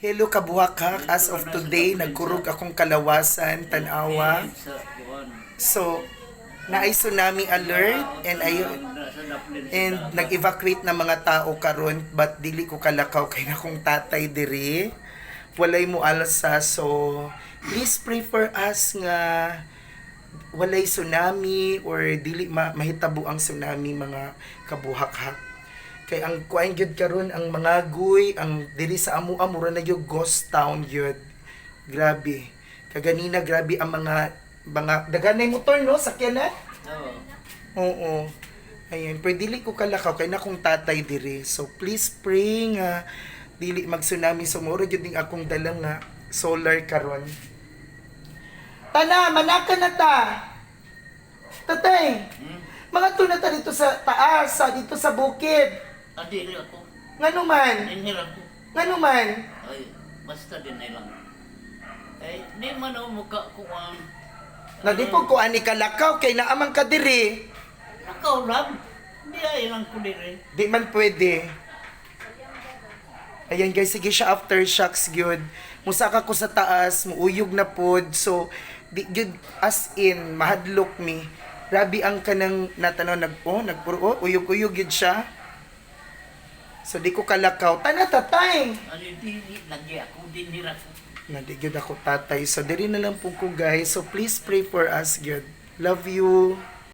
Hello kabuhakak, as of today, nagkurog akong kalawasan, tanawa. So, naay tsunami alert and daplin and nag-evacuate na mga tao karon but dili ko kalakaw kay na kong tatay diri. Walay mo alsa so please pray for us nga walay tsunami or dili ma mahitabo ang tsunami mga kabuhak-hak. Kay ang kuan gyud karon ang mga guy ang dili sa amo amura na gyud ghost town gyud. Grabe. Kaganina grabe ang mga mga daganay motor no sakyan na. Oo. Oo. Ayun, pero dili ko kalakaw kay na akong tatay diri. So please pray nga dili mag-tsunami sumuro jud ning akong dalang nga solar karon. Tana, manaka na ta. Tatay, Hmm? mga tuna ta dito sa taas, sa dito sa bukid. Adili ako. Ngano man? Inhir ako. Ngano man? Ay, basta din na lang. Eh, di man ako mukha ko ang... Na di po ko ani kalakaw kay naamang ka diri. Nakaw lang. Di ay lang ko dire. Di man pwede. Ayan guys, sige siya aftershocks gyud. Musaka ko sa taas, muuyog na pod. So, di gyud as in mahadlok mi. Grabe ang kanang natanaw nag oh, nagpuro oh, uyog-uyog gyud siya. So di ko kalakaw. Tana tatay. Ano di, di, lagi ako dinhir ako. Na di gyud ako tatay. So diri na lang po ko guys. So please pray for us gyud. Love you.